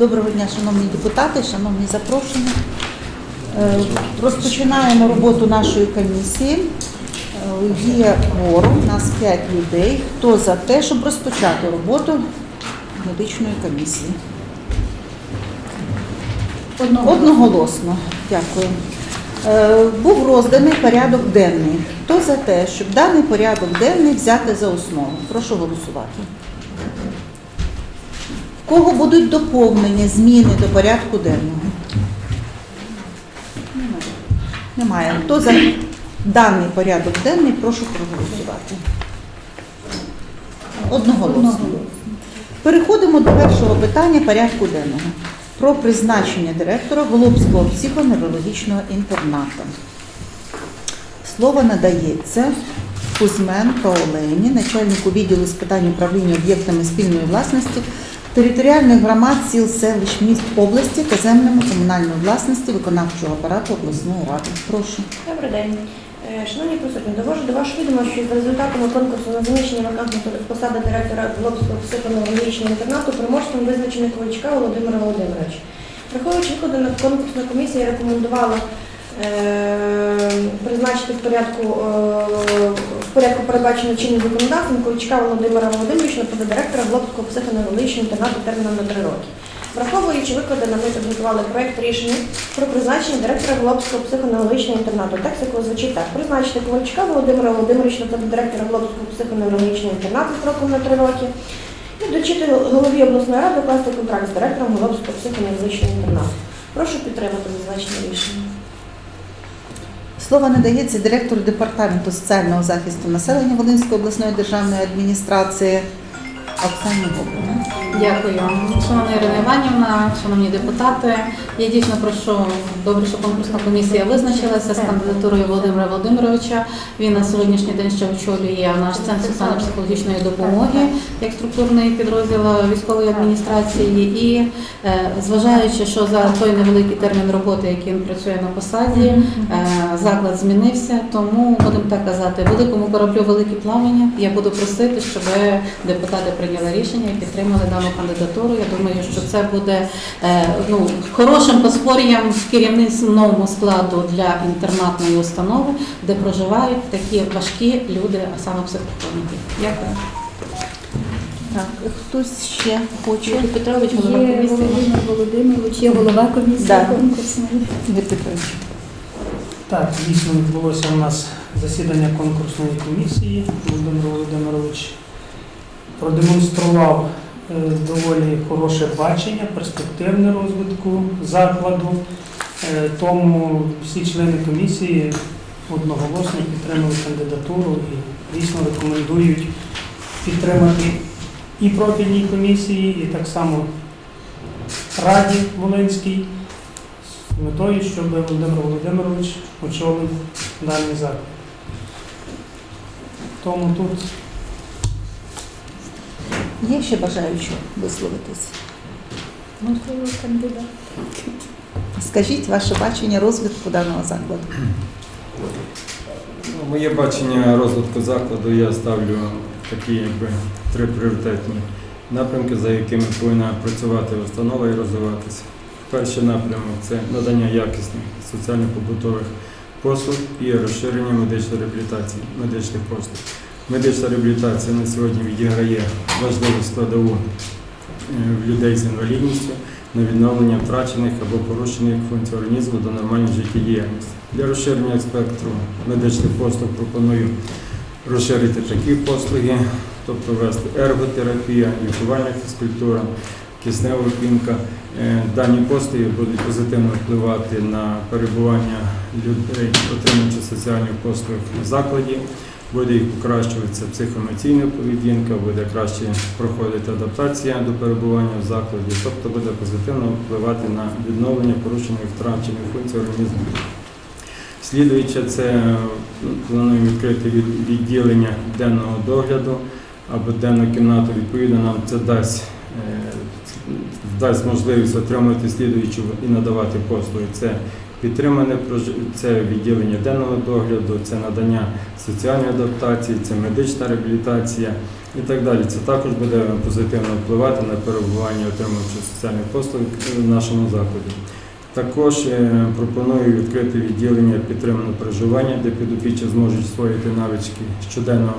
Доброго дня, шановні депутати, шановні запрошені. Е, Розпочинаємо роботу нашої комісії. Е, Є кворум, у нас 5 людей. Хто за те, щоб розпочати роботу медичної комісії? Одноголосно. Дякую. Е, Був розданий порядок денний. Хто за те, щоб даний порядок денний взяти за основу? Прошу голосувати. Кого будуть доповнені зміни до порядку денного? Немає. Хто за даний порядок денний, прошу проголосувати. Одноголосно. Переходимо до першого питання порядку денного. Про призначення директора Голубського психоневрологічного інтернату. Слово надається Кузьменко Олені, начальнику відділу з питань управління об'єктами спільної власності територіальних громад сіл, селищ, міст області та землями комунальної власності виконавчого апарату обласної ради. Прошу. Добрий день. Е, Шановні присутні, довожу до вашого відома, що за результатами конкурсу на заміщення вакантної посади директора Лобського психоневрологічного інтернату приморським визначений Ковальчука Володимира Володимировича. Враховуючи викладено, конкурсна комісія рекомендувала е, призначити в порядку, е, порядку передбачено чинним законодавством Ковальчука Володимира Володимировича на директора Лобського психоневрологічного інтернату терміном на 3 роки. Враховуючи викладене, ми підготували проект рішення про призначення директора Глобського психоневрологічного інтернату. Текст якого звучить так. Призначити Ковальчука Володимира Володимировича на директора Глобського психоневрологічного інтернату строком на 3 роки. І доручити голові обласної ради укласти контракт з директором Глобського психоневрологічного інтернату. Прошу підтримати зазначене рішення. Слово надається директору департаменту соціального захисту населення Волинської обласної державної адміністрації Оксані Гобліна. Дякую. Шановна Ірина Іванівна, шановні депутати, я дійсно прошу добре, що конкурсна комісія визначилася з кандидатурою Володимира Володимировича. Він на сьогоднішній день ще очолює наш центр соціально-психологічної допомоги як структурний підрозділ військової адміністрації. І е, зважаючи, що за той невеликий термін роботи, який він працює на посаді, е, заклад змінився. Тому будемо так казати, великому кораблю великі плавання. Я буду просити, щоб депутати прийняли рішення і підтримали дану кандидатуру. Я думаю, що це буде е, ну, хорошим подспор'ям в керівництвному складу для інтернатної установи, де проживають такі важкі люди, а саме психологи. Дякую. Так, хтось ще хоче? Юрій Петрович, голова Є комісії. Володимир Володимирович, є голова комісії Да. конкурсної. Петрович. Так, дійсно відбулося у нас засідання конкурсної комісії. Володимир Володимирович продемонстрував доволі хороше бачення, перспективне розвитку закладу. Е, Тому всі члени комісії одноголосно підтримали кандидатуру і дійсно рекомендують підтримати і профільній комісії, і так само Раді Волинській з метою, щоб Володимир Володимирович очолив даний заклад. Тому тут Є ще бажаючі висловитись? Можливо, кандидат. Скажіть ваше бачення розвитку даного закладу. Ну, Моє бачення розвитку закладу я ставлю такі якби три пріоритетні напрямки, за якими повинна працювати установа і розвиватися. Перший напрямок це надання якісних соціально-побутових послуг і розширення медичної реабілітації, медичних послуг. Медична реабілітація на сьогодні відіграє важливу складову е, в людей з інвалідністю на відновлення втрачених або порушених функцій організму до нормальної життєдіяльності. Для розширення спектру медичних послуг пропоную розширити такі послуги, тобто ввести ерготерапія, лікувальна фізкультура, киснева пінка. Е, Дані послуги будуть позитивно впливати на перебування людей, отримуючи соціальних послуг в закладі. Буде їх покращуватися психоемоційна поведінка, буде краще проходити адаптація до перебування в закладі, тобто буде позитивно впливати на відновлення порушених втрачених функцій організму. Слідуючи, це ну, плануємо відкрити відділення денного догляду або денну кімнату. Відповідно, нам це дасть, е, дасть можливість отримати слідуючу і надавати послуги. Це підтримане це відділення денного догляду, це надання соціальної адаптації, це медична реабілітація, і так далі. Це також буде позитивно впливати на перебування отримувачів соціальних послуг в нашому закладі. Також е, пропоную відкрити відділення підтриманого проживання, де підопічні зможуть освоїти навички щоденного,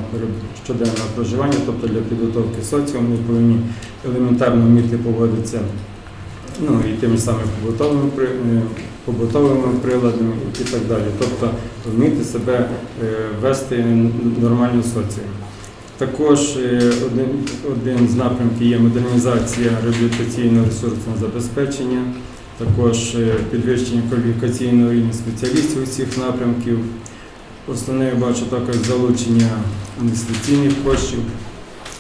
щоденного проживання, тобто для підготовки соціуму, повинні елементарно вміти поводитися ну, і тими самими побутовими, е, побутовими приладами і так далі. Тобто вміти себе е, вести н- нормально в. Також е, один, один з напрямків є модернізація реабілітаційного ресурсного забезпечення, також е, підвищення кваліфікаційного рівня спеціалістів усіх напрямків. Основне я бачу також залучення інвестиційних коштів,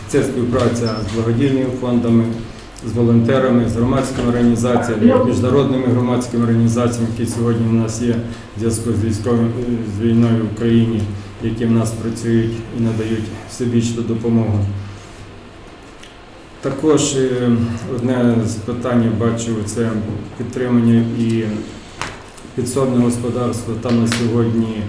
це співпраця з благодійними фондами, з волонтерами, з громадськими організаціями, міжнародними громадськими організаціями, які сьогодні у нас є в зв'язку з військовим е, з війною в Україні, які в нас працюють і надають всебічну допомогу. Також е, одне з питань я бачу це підтримання і підсобне господарство. Там на сьогодні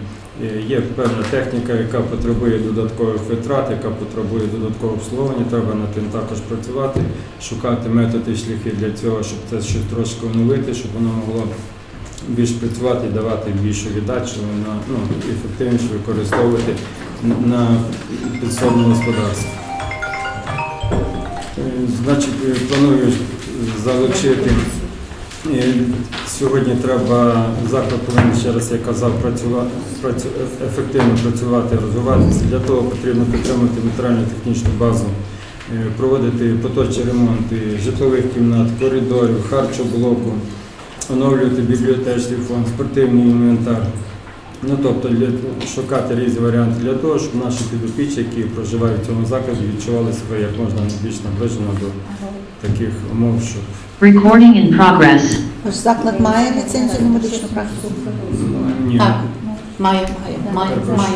є певна техніка, яка потребує додаткових витрат, яка потребує додаткового обслуговування. Треба над тим також працювати, шукати методи, шляхи для цього, щоб це щось трошки оновити, щоб воно могло більш працювати і давати більшу віддачу ну, ефективніше використовувати на підсобне господарство. Е, Значить, е, планую залучити. Сьогодні треба заклад повинен ще раз, я казав, працювати працю, ефективно працювати, розвиватися. Для того потрібно підтримати матеріально-технічну базу, е, проводити поточні ремонти житлових кімнат, коридорів, харчоблоку, оновлювати бібліотечний фонд, спортивний інвентар. Ну, тобто для, шукати різні варіанти для того, щоб наші підопічні, які проживають в цьому закладі, відчували себе як можна більш наближено до таких умов, щоб Recording in progress. Ваш заклад має ліцензію на медичну практику? ні, Так, має, має, має.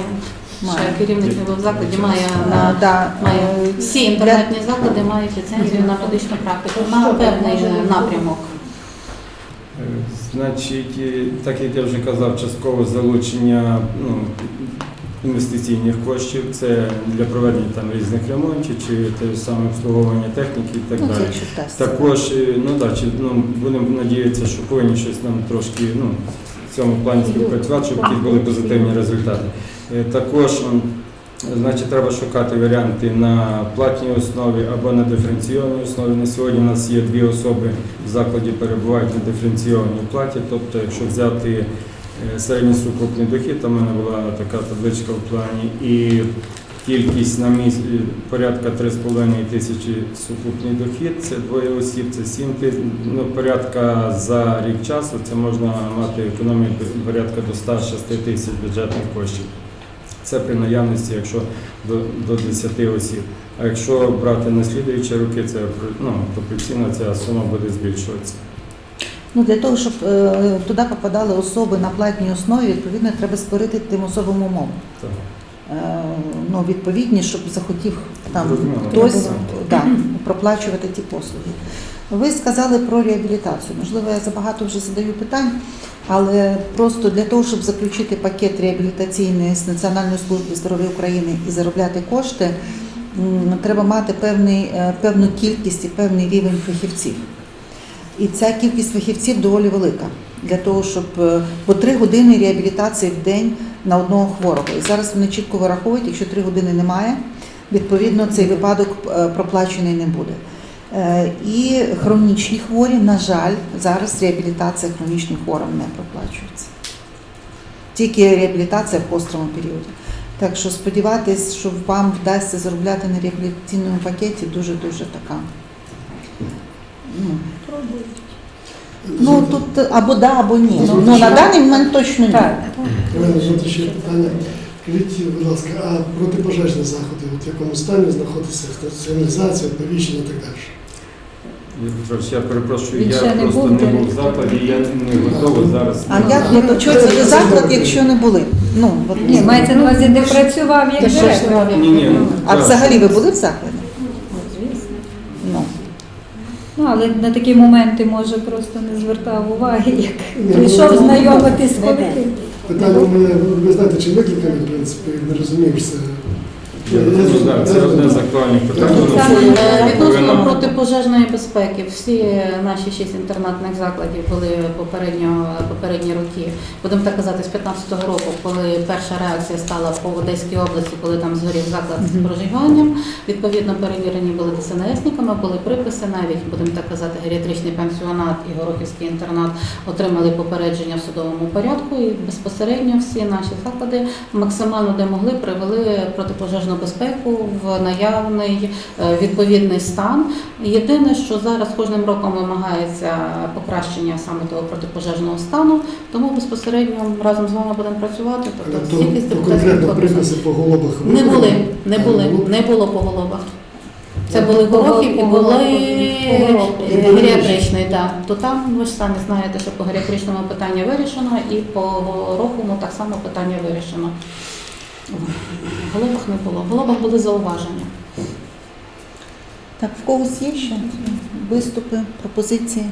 Має. Ще керівник в закладі має А, на да, має всі інтернетні заклади мають ліцензію на медичну практику на певний е, напрямок. Е, Значить, так як я вже казав, часткове залучення ну, інвестиційних коштів це для проведення там різних ремонтів чи те саме обслуговування техніки і так Ну, далі. Також е, ну, да, чи, ну, будемо надіятися, що повинні щось нам трошки ну, в цьому плані співпрацювати, щоб якісь були позитивні результати. Е, Також значить, треба шукати варіанти на платній основі або на диференційованій основі. На сьогодні у нас є дві особи в закладі перебувають на диференційованій платі. Тобто, якщо взяти середній сукупний дохід, там у мене була така табличка в плані, і кількість на місяць порядка 3,5 тисячі сукупний дохід, це двоє осіб, це 7 тисяч, ну, порядка за рік часу, це можна мати економію порядка до 106 тисяч бюджетних коштів. Це при наявності, якщо до, до 10 осіб. А якщо брати на слідуючі роки, це ну, пропорційно ця сума буде збільшуватися. Ну, для того, щоб е, туди попадали особи на платній основі, відповідно, треба створити тим особам умови. Так. Е, ну, відповідні, щоб захотів там Зрозуміло. хтось да, проплачувати ті послуги. Ви сказали про реабілітацію. Можливо, я забагато вже задаю питань, але просто для того, щоб заключити пакет реабілітаційний з Національної служби здоров'я України і заробляти кошти, м, треба мати певний, е, певну кількість і певний рівень фахівців. І ця кількість фахівців доволі велика для того, щоб е, по три години реабілітації в день на одного хворого. І зараз вони чітко вираховують, якщо три години немає, відповідно цей випадок е, проплачений не буде. Е, І хронічні хворі, на жаль, зараз реабілітація хронічним хворим не проплачується. Тільки реабілітація в гострому періоді. Так що сподіватись, що вам вдасться заробляти на реабілітаційному пакеті, дуже-дуже така. Ну, Ну тут або да, або ні. Ну, ну на даний момент точно ні. Так. У мене тут ще питання. Скажіть, будь ласка, а протипожежні заходи, от в якому стані знаходиться сигналізація, оповіщення і так далі? Я перепрошую, Він я ще не просто був не був в закладі, я не готовий зараз. А на- як як очолювати заклад, якщо не були? Ну, от, Ні, мається на увазі, де працював як директор. Ні, ні, ну, А так. взагалі ви були в закладі? Звісно. Ну. Ну, але на такі моменти, може, просто не звертав уваги, як Ні, прийшов ну, знайомитись з колективом. Питання у мене, ви знаєте, чи викликали, в принципі, не розумієш. це Я да, це одне з актуальних питань. Ну, це- повинно- Е, Відносно протипожежної безпеки, всі наші шість інтернатних закладів були попередньо попередні роки. Будемо так казати, з 15-го року, коли перша реакція стала по Одеській області, коли там згорів заклад з проживанням. Відповідно, перевірені були ДСНСниками, були приписи навіть, будемо так казати, геріатричний пенсіонат і Горохівський інтернат отримали попередження в судовому порядку. І безпосередньо всі наші заклади максимально де могли привели протипожежну безпеку в наявний е, відповідний стан. Єдине, що зараз кожним роком вимагається покращення саме того протипожежного стану, тому безпосередньо разом з вами будемо працювати. Тобто то, кількість то конкретно приписи по голубах Не були, не були, ну, не було по голубах. Це були горохи і були е, геріатричний, так. То там ви ж самі знаєте, що по геріатричному питання вирішено, і по горохому так само питання вирішено. В голубах не було. В голубах були зауваження. Так, в когось є ще виступи, пропозиції?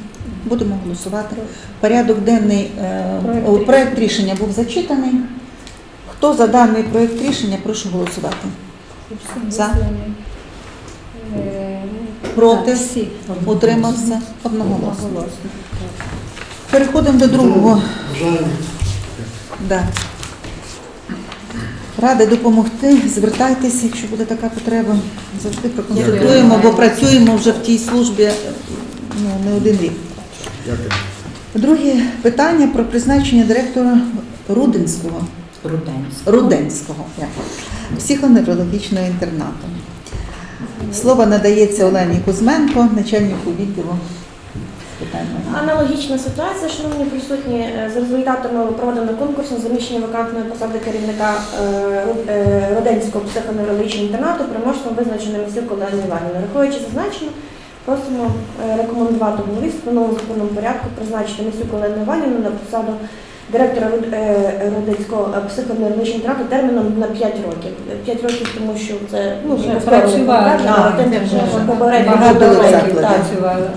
Будемо голосувати. Порядок денний, е, Проект о, рішення. проект рішення був зачитаний. Хто за даний проект рішення, прошу голосувати. За. Проти? Утримався одноголосно. Одноголосно. Переходимо до другого. Да. Ради допомогти, звертайтеся, якщо буде така потреба. Завжди проконсультуємо, бо працюємо вже в тій службі ну, не один рік. Дякую. Друге питання про призначення директора Рудинського. Руденського як, психоневрологічного інтернату. Слово надається Олені Кузьменко, начальнику відділу. Аналогічна ситуація, шановні присутні, Е, за результатами проведеного конкурсу заміщення вакантної посади керівника е, е, Роденського психоневрологічного інтернату переможцем визначено Місюк Олену Іванівну. Рахуючи зазначено, просимо рекомендувати голові в встановленому законному порядку призначити Місюк Олену Іванівну на посаду директора Родинського психоневрологічного інтернату терміном на 5 років. 5 років, тому що це ну, Вже працювали, попередньо, так, вже багато років працювала.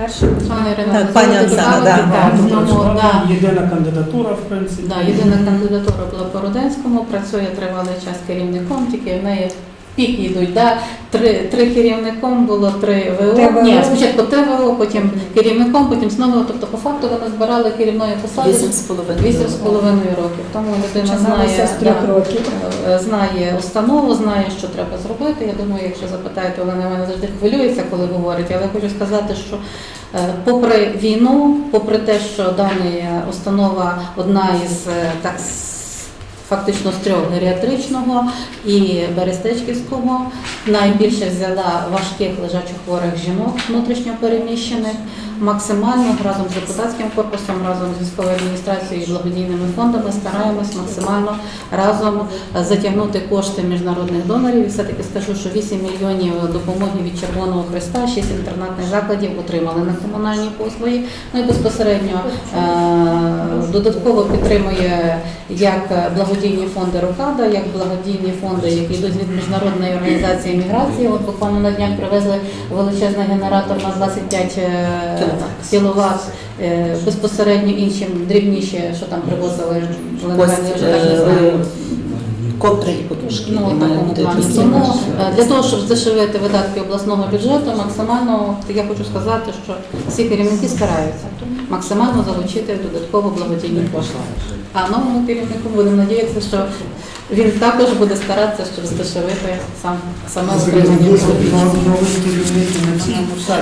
Перше Пані Ірина, Так, пані Оксана, да. Так, Багато да. Єдина кандидатура, в принципі. Да, єдина кандидатура була по Руденському, працює тривалий час керівником, тільки в неї піки йдуть. Да? Три, три керівником було три ВО. ТВО. Ні, спочатку ТВО, потім керівником, потім знову. Тобто, по факту вони збирали керівної посади Вісім з половиною. вісім з половиною років. Тому людина знає, з трьох да, років. е, знає установу, знає, що треба зробити. Я думаю, якщо запитаєте, Олена Івановна завжди хвилюється, коли говорить, але хочу сказати, що е, попри війну, попри те, що дана установа одна із е, так фактично з трьох геріатричного і Берестечківського, найбільше взяла важких лежачих хворих жінок внутрішньо переміщених, максимально разом з депутатським корпусом, разом з військовою адміністрацією і благодійними фондами стараємось максимально разом е, затягнути кошти міжнародних донорів. І все-таки скажу, що 8 мільйонів допомоги від Червоного Христа, 6 інтернатних закладів отримали на комунальні послуги. Ну і безпосередньо е, додатково підтримує як благодійні фонди Рокада, як благодійні фонди, які йдуть від міжнародної організації міграції. От буквально на днях привезли величезний генератор на 25 кіловат. Е, Безпосередньо іншим дрібніші, що там привозили, Олена вже так не знаю. Ковдри і подушки. Ну, такому плані. Тому е, для того, щоб здешевити видатки обласного бюджету, максимально я хочу сказати, що всі керівники стараються максимально залучити додатково благодійні кошти. А новому керівнику будемо надіятися, що він також буде старатися, щоб здешевити сам саме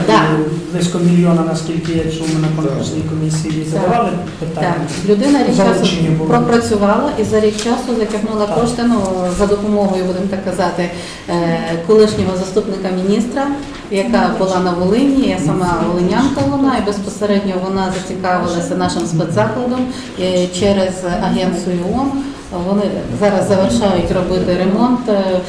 Да. близько мільйона, наскільки я чув, ми на конкурсній комісії задавали питання. Так, людина рік часу пропрацювала і за рік часу затягнула кошти ну, за допомогою, будемо так казати, е, колишнього заступника міністра, яка була на Волині. Я сама волинянка вона, і безпосередньо вона зацікавилася нашим спецзакладом е, через агенцію ООН. Вони зараз завершають робити ремонт е,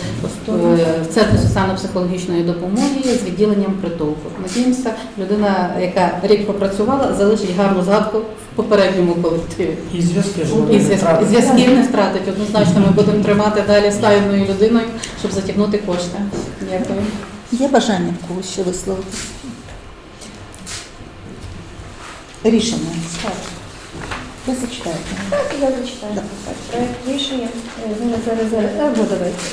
в, е, центрі соціально-психологічної допомоги з відділенням притулку. Надіємося, людина, яка рік попрацювала, залишить гарну згадку в попередньому колективі. І зв'язки і зв'язків не втратить. Однозначно ми будемо тримати далі стайною людиною, щоб затягнути кошти. Дякую. Є бажання в когось ще висловити? Рішення. Ви зачитаєте. Так, я зачитаю. Да. Так, Проект рішення. е, Зараз, зараз, зараз. А, во, давайте.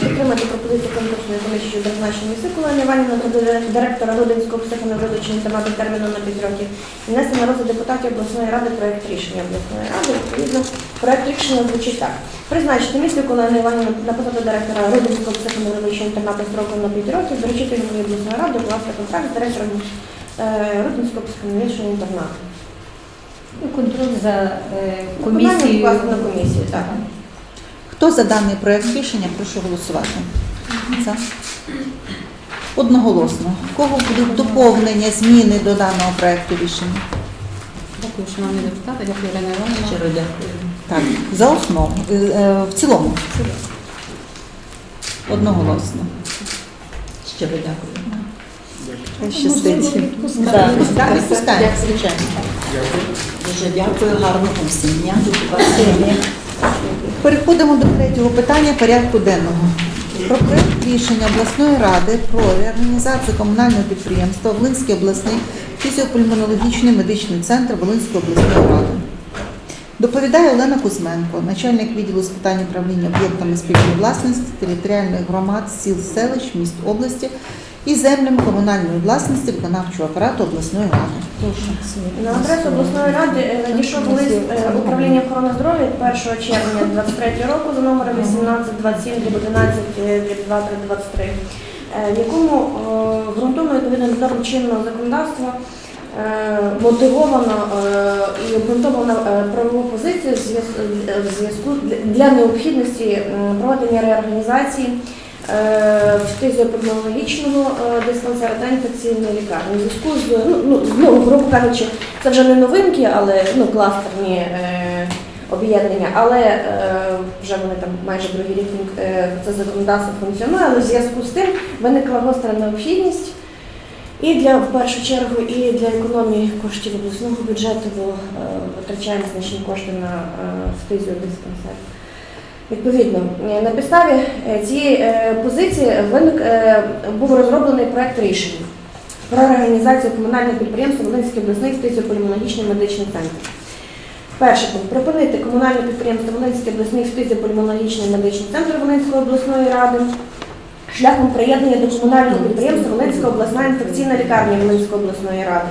Підтримати пропозицію конкурсної комісії щодо призначення Місикула Іванівна дирек- директора Рудинського психоневрологічного інтернату терміном на 5 років. І внести на розгляд депутатів обласної ради проект рішення обласної ради. Відповідно, проект рішення звучить так. Призначити місто Колена Іванівна на посаду директора Рудинського психоневрологічного інтернату строком на 5 років, доручити голові обласної ради укласти контракт з директором е, Рудинського психоневрологічного інтернату. Ну, Контроль за е, комісією. На комісію, так. Хто за даний проект рішення, прошу голосувати. За. Одноголосно. Кого будуть доповнення, зміни до даного проекту рішення? Дякую, шановні депутати, дякую, Ірина Іванівна. Щиро дякую. Так, за основу. Е, В цілому. Одноголосно. Щиро дякую. Щастить. Так, Так, відпускаємо, звичайно. Дуже дякую, гарного всім дня. Переходимо до третього питання порядку денного. Про проект рішення обласної ради про реорганізацію комунального підприємства Волинський обласний фізіопульмонологічний медичний центр Волинської обласної ради. Доповідає Олена Кузьменко, начальник відділу з питань управління об'єктами спільної власності територіальних громад сіл селищ міст області і землям комунальної власності виконавчого апарату обласної ради. На адресу обласної ради е, надійшов лист е, управління охорони здоров'я від 1 червня 2023 року за номером 1827 11 23 в якому е, ґрунтовно відповідно до норм чинного законодавства мотивовано і обґрунтовано правову позицію в зв'яз- в зв'язку для необхідності проведення реорганізації фтизіопульмонологічного е, диспансера та інфекційної лікарні. Зв'язку з ну, ну, ну, грубо кажучи, це вже не новинки, але ну, кластерні е, об'єднання, але е, вже вони там майже другий рік е, це законодавство функціонує, але в зв'язку з тим виникла гостра необхідність. І для в першу чергу, і для економії коштів обласного бюджету, бо е, витрачаємо значні кошти на е, фтизіодиспансер. Відповідно, е, на підставі е, цієї е, позиції виник, був розроблений проект рішення про організацію комунального підприємства Волинський обласний фтизіопульмонологічний медичний центр. Перше. Припинити комунальне підприємство Волинський обласний фтизіопульмонологічний медичний центр Волинської обласної ради шляхом приєднання до комунального підприємства Волинська обласна інфекційна лікарня Волинської обласної ради.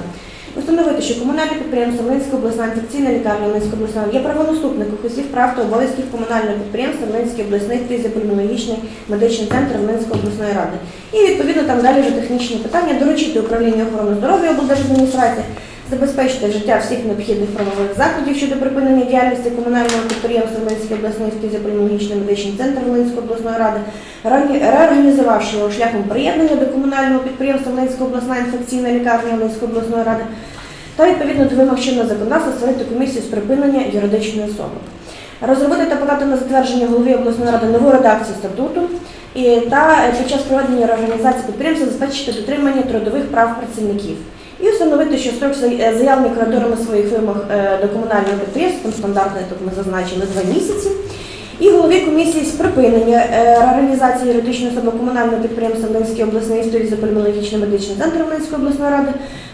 Установити, що комунальне підприємство Ленська обласна інфекційна лікарня Ленська обласна є правонаступником усіх прав та обов'язків комунального підприємства Ленський обласний фтизіопульмонологічний медичний центр Ленської обласної ради. І відповідно там далі вже технічні питання доручити управління охорони здоров'я облдержадміністрації забезпечити вжиття всіх необхідних правових заходів щодо припинення діяльності комунального підприємства Волинський обласний фтизіопульмонологічний медичний центр Волинської обласної ради, реоргані- реорганізувавши його шляхом приєднання до комунального підприємства Волинська обласна інфекційна лікарня Волинської обласної ради та відповідно до вимог чинного законодавства створити комісію з припинення юридичної особи. Розробити та подати на затвердження голові обласної ради нову редакцію статуту та під час проведення реорганізації підприємства забезпечити дотримання трудових прав працівників. І встановити, що строк за- е, заявлення кредиторами своїх вимог е, до комунального підприємства, там стандартний тут ми зазначили два місяці, і голові комісії з припинення е, реорганізації юридичної особи комунального підприємства Волинський обласний фтизіопульмонологічний медичний центр Волинської обласної ради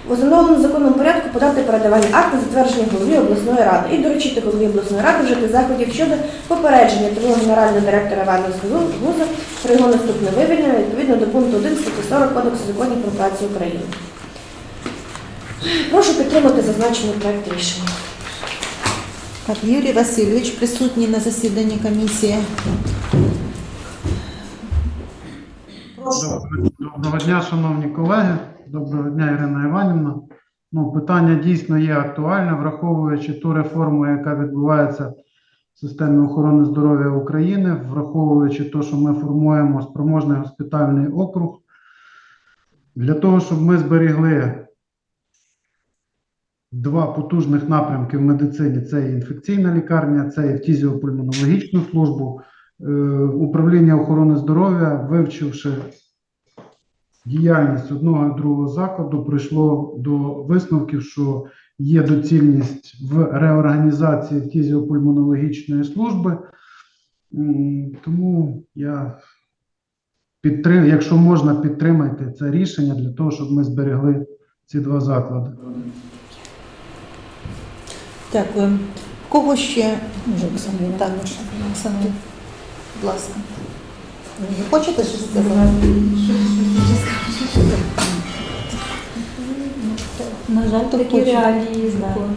в установленому законом порядку подати передавання акту затвердження голові обласної ради і доручити голові обласної ради вжити заходів щодо попередження того генерального директора Іванівського вузу про його наступне вивільнення відповідно до пункту 1 статті 40 Кодексу законів про працю України. Прошу підтримати зазначений проект рішення. Так, Юрій Васильович присутній на засіданні комісії. Доброго дня, шановні колеги. Доброго дня, Ірина Іванівна. Ну, питання дійсно є актуальне, враховуючи ту реформу, яка відбувається в системі охорони здоров'я України, враховуючи те, що ми формуємо спроможний госпітальний округ, для того, щоб ми зберігли два потужних напрямки в медицині: це інфекційна лікарня, це і фтизіопульмонологічну службу. Е, Управління охорони здоров'я, вивчивши діяльність одного і другого закладу, прийшло до висновків, що є доцільність в реорганізації фтизіопульмонологічної служби. Тому я підтрим, якщо можна, підтримайте це рішення для того, щоб ми зберегли ці два заклади. Дякую. Кого ще? Може, Оксана Так. Оксана. Будь ласка. Хочете щось сказати? На жаль, Хто такі реалії закону.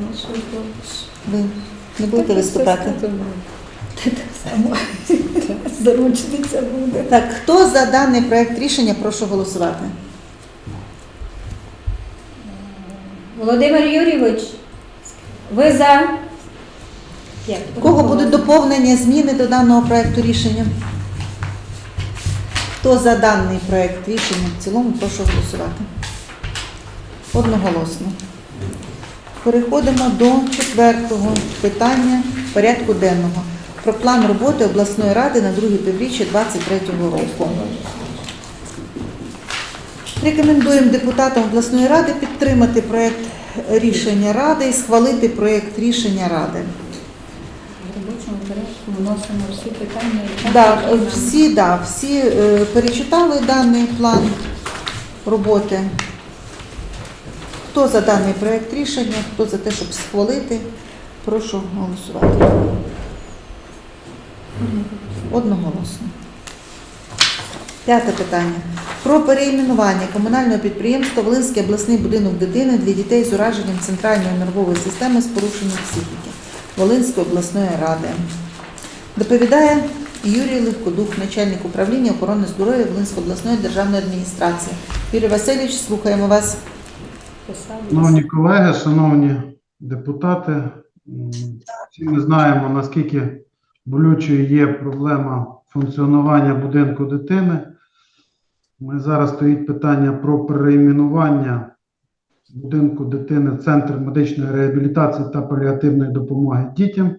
Ви не будете виступати? Заручниця буде. Так, хто за даний проект рішення, прошу голосувати. Володимир Юрійович, ви за? В кого будуть доповнення, зміни до даного проекту рішення? Хто за даний проект рішення в цілому, прошу голосувати. Одноголосно. Переходимо до четвертого питання порядку денного. Про план роботи обласної ради на друге півріччя 2023 року. Рекомендуємо депутатам обласної ради підтримати проект рішення ради і схвалити проект рішення ради. В робочому порядку вносимо всі питання. Да, всі, да, всі е, перечитали даний план роботи. Хто за даний проект рішення, хто за те, щоб схвалити, прошу голосувати. Одноголосно. П'яте питання. Про переіменування комунального підприємства Волинський обласний будинок дитини для дітей з ураженням центральної нервової системи з порушенням психіки Волинської обласної ради. Доповідає Юрій Легкодух, начальник управління охорони здоров'я Волинської обласної державної адміністрації. Юрій Васильович, слухаємо вас. Шановні колеги, шановні депутати, всі ми знаємо, наскільки болючою є проблема функціонування будинку дитини. Ми зараз стоїть питання про переіменування будинку дитини Центр медичної реабілітації та паліативної допомоги дітям.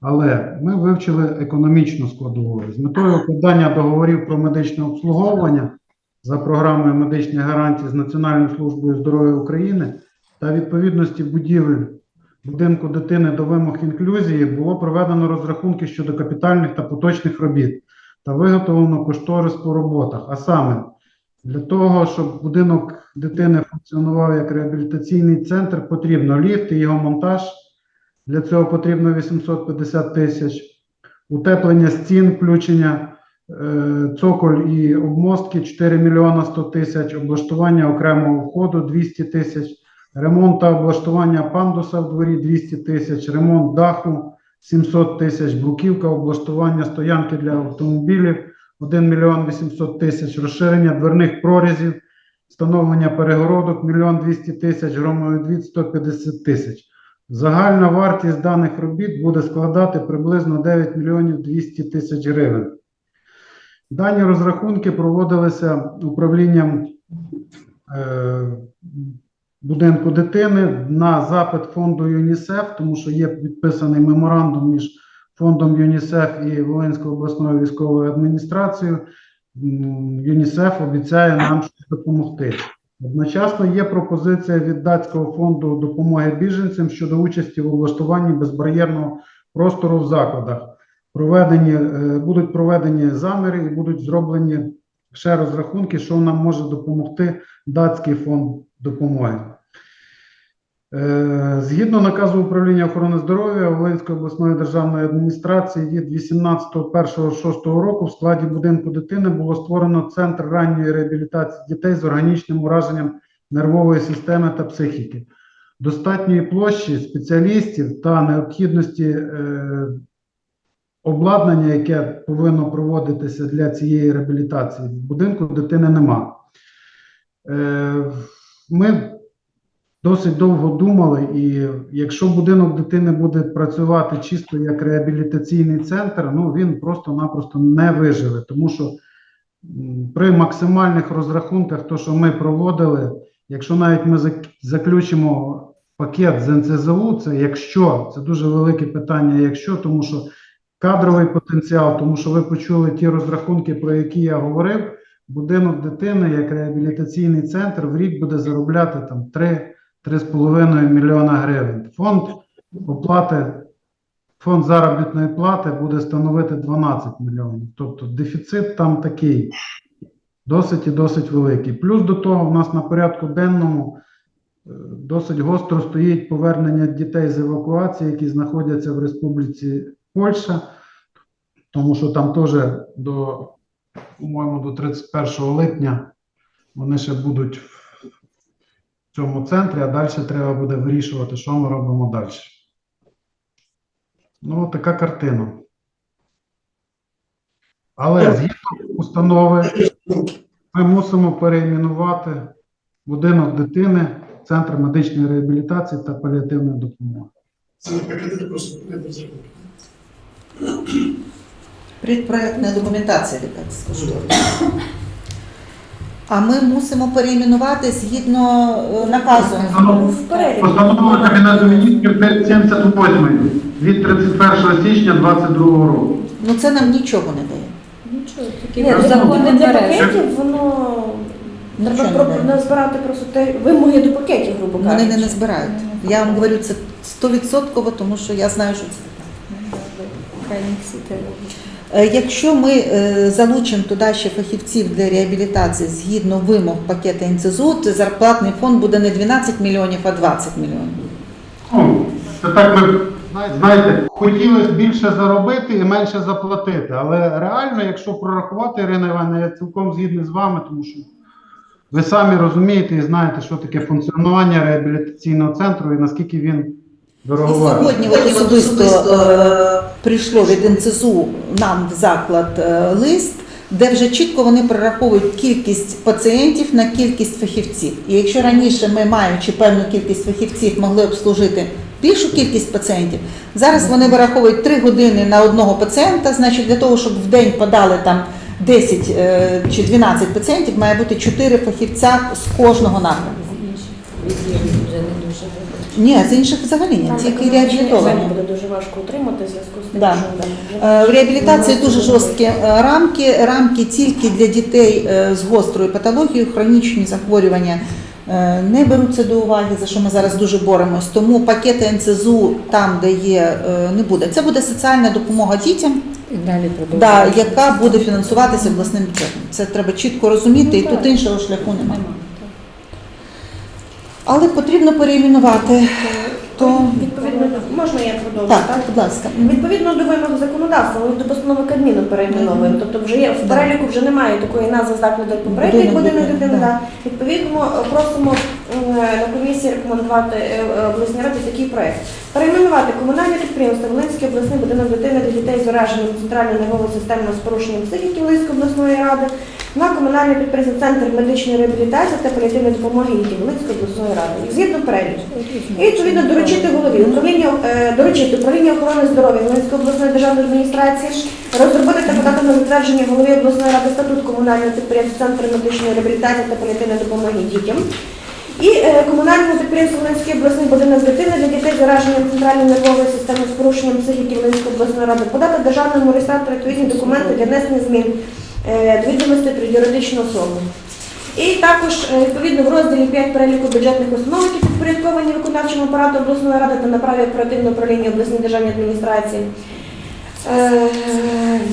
Але ми вивчили економічну складову з метою укладання договорів про медичне обслуговування за програмою медичних гарантій з Національною службою здоров'я України та відповідності будівель будинку дитини до вимог інклюзії було проведено розрахунки щодо капітальних та поточних робіт та виготовлено кошторис по роботах. А саме для того, щоб будинок дитини функціонував як реабілітаційний центр, потрібно ліфт і його монтаж. Для цього потрібно 850 тисяч. Утеплення стін, включення е, цоколь і обмостки 4 мільйона 100 тисяч, облаштування окремого входу 200 тисяч, ремонт та облаштування пандуса в дворі 200 тисяч, ремонт даху 700 тисяч, бруківка, облаштування стоянки для автомобілів 1 мільйон 800 тисяч, розширення дверних прорізів, встановлення перегородок 1 200 тисяч, громовідвід 150 тисяч. Загальна вартість даних робіт буде складати приблизно 9 мільйонів 200 тисяч гривень. Дані розрахунки проводилися управлінням е, будинку дитини на запит фонду ЮНІСЕФ, тому що є підписаний меморандум між фондом ЮНІСЕФ і Волинською обласною військовою адміністрацією. ЮНІСЕФ обіцяє нам допомогти. Одночасно є пропозиція від датського фонду допомоги біженцям щодо участі в облаштуванні безбар'єрного простору в закладах. Проведені, е, будуть проведені заміри і будуть зроблені ще розрахунки, що нам може допомогти датський фонд допомоги. Е, Згідно наказу управління охорони здоров'я Волинської обласної державної адміністрації від 18.01.06 року в складі будинку дитини було створено центр ранньої реабілітації дітей з органічним ураженням нервової системи та психіки. Достатньої площі спеціалістів та необхідності е, обладнання, яке повинно проводитися для цієї реабілітації, в будинку дитини нема. Е, Ми досить довго думали, і якщо будинок дитини буде працювати чисто як реабілітаційний центр, ну він просто-напросто не виживе, тому що при максимальних розрахунках, то що ми проводили, якщо навіть ми заключимо пакет з НЦЗУ, це якщо це дуже велике питання, якщо тому що кадровий потенціал, тому що ви почули ті розрахунки, про які я говорив. Будинок дитини як реабілітаційний центр в рік буде заробляти там 3 3,5 мільйона гривень. Фонд оплати, фонд заробітної плати буде становити 12 мільйонів. Тобто дефіцит там такий досить і досить великий. Плюс до того, в нас на порядку денному досить гостро стоїть повернення дітей з евакуації, які знаходяться в Республіці Польща, тому що там теж до, по-моєму, до 31 липня вони ще будуть в цьому центрі, а далі треба буде вирішувати, що ми робимо далі. Ну, така картина. Але згідно установи, ми мусимо переіменувати будинок дитини, центр медичної реабілітації та паліативної допомоги. Це не пакети, просто не. Предпроектна документація, я так скажу. А ми мусимо переіменувати згідно е, наказу. В переліку. Постанова Кабінету міністрів 578 від 31 січня 2022 року. Ну це нам нічого не дає. Нічого, Ні, тільки для, закони для пакетів воно треба не про, назбирати просто те, вимоги до пакетів, грубо Вони кажучи. не, не збирають. Я вам говорю це стовідсотково, тому що я знаю, що це таке. Якщо ми е, залучимо туди ще фахівців для реабілітації згідно вимог пакету НЦЗУ, то зарплатний фонд буде не 12 мільйонів, а 20 мільйонів. Ну, це так ми знаєте, хотілося більше заробити і менше заплатити. Але реально, якщо прорахувати, Ірина Івановна, я цілком згідний з вами, тому що ви самі розумієте і знаєте, що таке функціонування реабілітаційного центру і наскільки він І дороговартий. сьогодні особисто е, прийшло від НЦЗУ нам в заклад е, лист, де вже чітко вони прораховують кількість пацієнтів на кількість фахівців. І якщо раніше ми, маючи певну кількість фахівців, могли обслужити більшу кількість пацієнтів, зараз вони вираховують 3 години на одного пацієнта, значить для того, щоб в день подали там 10 е, чи 12 пацієнтів, має бути 4 фахівця з кожного напрямку. Ні, з інших взагалі ні, тільки реабілітовані. буде дуже важко утримати в зв'язку з тим, Да. що Е, В реабілітації дуже жорсткі е, рамки. Рамки тільки для дітей е, з гострою патологією, хронічні захворювання не беруться до уваги, за що ми зараз дуже боремось. Тому пакети НЦЗУ там, де є, не буде. Це буде соціальна допомога дітям, І далі да, яка буде фінансуватися обласним бюджетом. Це треба чітко розуміти, і тут іншого шляху немає. Але потрібно переіменувати. То Відповідно, можна я продовжу? так, будь ласка. Відповідно до вимог законодавства, ми до постанови Кабміну перейменовуємо. Тобто вже є в переліку вже немає такої назви закладу Будинок будинок дитини, да. Відповідно, просимо на комісії рекомендувати е, е, обласній раді такий проект. Перейменувати комунальне підприємство Волинський обласний будинок дитини для дітей з ураженням центральної нервової системи з порушенням психіки Волинської обласної ради на комунальне підприємство Центр медичної реабілітації та паліативної допомоги дітям обласної ради. Згідно переліку. І відповідно доручити голові управління е, доручити управління охорони здоров'я Волинської обласної державної адміністрації розробити та подати на затвердження голові обласної ради статут комунального підприємства Центр медичної реабілітації та паліативної допомоги дітям. І е, комунальному підприємству Волинський обласний будинок дитини для дітей зараженням центральної нервової системи з порушенням психіки Волинської обласної ради подати державному реєстратору відповідні документи для внесення змін відомостей про юридичну особу. І також е, відповідно в розділі 5 переліку бюджетних установ, які підпорядковані виконавчому апарату обласної ради та на праві оперативного управління обласній державній адміністрації. Е,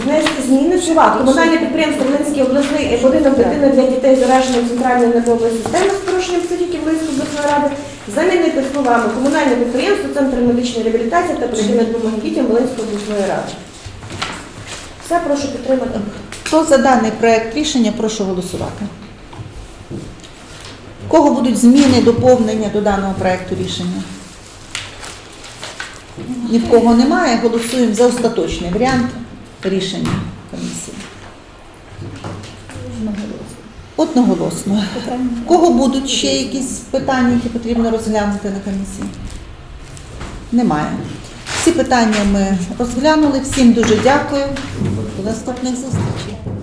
Внести зміни слова комунальне підприємство Волинський обласний будинок дитини для дітей з зараженням центральної нервової системи з порушенням психіки Волинської обласної ради замінити словами комунальне підприємство Центр медичної реабілітації та паліативної допомоги дітям Волинської обласної ради. Все прошу підтримати. Хто за даний проект рішення, прошу голосувати. Кого будуть зміни, доповнення до даного проекту рішення? Ні в кого немає. Голосуємо за остаточний варіант рішення комісії. Одноголосно. В кого будуть ще якісь питання, які потрібно розглянути на комісії? Немає. Всі питання ми розглянули. Всім дуже дякую. До наступних зустрічей.